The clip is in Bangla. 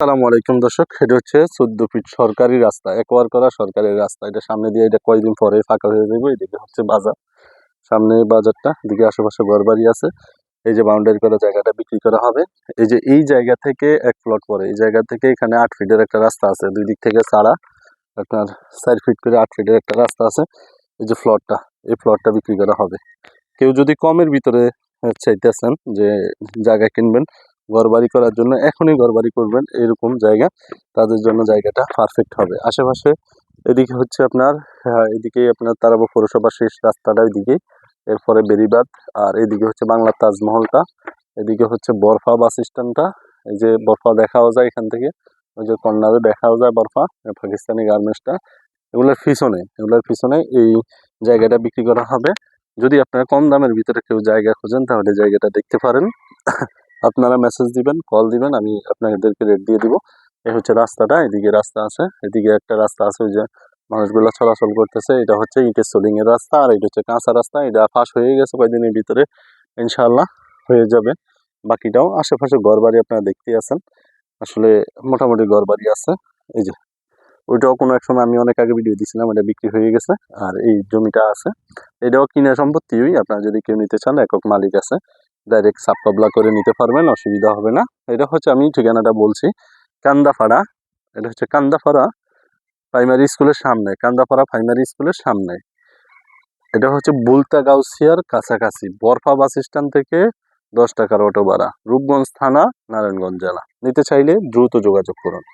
আসসালামু আলাইকুম দর্শক, এটা হচ্ছে চোদ্দ ফিট সরকারি রাস্তা একোয়ার করা সরকারি রাস্তা। এটা সামনে দিয়ে এটা কয়েকদিন পরে ফাঁকা হয়ে যাবে, এদিকে হচ্ছে বাজার। সামনে বাজারটা, এদিকে আশেপাশে ঘরবাড়ি আছে। এই যে বাউন্ডারি করা জায়গাটা বিক্রি করা হবে। এই যে এই জায়গা থেকে এক প্লট পরে, এই জায়গা থেকে এখানে আট ফিটের একটা রাস্তা আছে, দুই দিক থেকে ছাড়া আপনার চার ফিট করে আট ফিটের একটা রাস্তা আছে। এই যে প্লটটা এই প্লটটা বিক্রি করা হবে। কেউ যদি কমের ভিতরে চাইতেছেন যে জায়গা কিনবেন ঘরবাড়ি করার জন্য এখনই ঘরবাড়ি করবেন এরকম জায়গা। তাদের জন্য জায়গাটা পারফেক্ট হবে। আশেপাশে এদিকে হচ্ছে আপনার আহ, এদিকে আপনার তারাবো পৌরসভা শেষ রাস্তাটা এদিকে। এরপরে বেরিবাদ আর এদিকে হচ্ছে বাংলার তাজমহলটা। এদিকে হচ্ছে বরফা বাস স্ট্যান্ডটা। এই যে বরফা দেখাও যায় এখান থেকে। ওই যে কর্নারে দেখাও যায় বরফা পাকিস্তানি গার্মেন্টসটা। এগুলোর পিছনে এগুলোর পিছনে এই জায়গাটা বিক্রি করা হবে। যদি আপনারা কম দামের ভিতরে কেউ জায়গা খোঁজেন তাহলে জায়গাটা দেখতে পারেন। আপনারা মেসেজ দিবেন কল দিবেন, আমি আপনাদেরকে রেট দিয়ে দিব। এই হচ্ছে রাস্তাটা, এদিকে রাস্তা আছে, এদিকে একটা রাস্তা আছে, ওই যে মানুষগুলো চলাচল করতেছে। এটা হচ্ছে ইটের সোলিং এর রাস্তা, আর এটা হচ্ছে কাঁচা রাস্তা। এটা ফাঁস হয়ে গেছে কয়েকদিনের ভিতরে ইনশাল্লাহ হয়ে যাবে। বাকিটাও আশেপাশে ঘর বাড়ি আপনারা দেখতেই আছেন। আসলে মোটামুটি ঘর বাড়ি আছে, এই যে। ওইটাও কোনো এক সময় আমি অনেক আগে ভিডিও দিয়েছিলাম এটা বিক্রি হয়ে গেছে, আর এই জমিটা আছে। এটাও কিনা সম্পত্তিই, আপনারা যদি কেউ নিতে চান, একক মালিক আছে। ডাইরেক্ট সাপ কাবলা করে নিতে পারবেন, অসুবিধা হবে না। এটা হচ্ছে আমি ঠিকানাটা বলছি কান্দাপাড়া এটা হচ্ছে কান্দাপাড়া প্রাইমারি স্কুলের সামনে কান্দাপাড়া প্রাইমারি স্কুলের সামনে। এটা হচ্ছে বুলতা গাউসিয়ার কাছাকাছি, বরফা বাস স্ট্যান্ড থেকে দশ টাকার অটো ভাড়া, রূপগঞ্জ থানা, নারায়ণগঞ্জ জেলা। নিতে চাইলে দ্রুত যোগাযোগ করুন।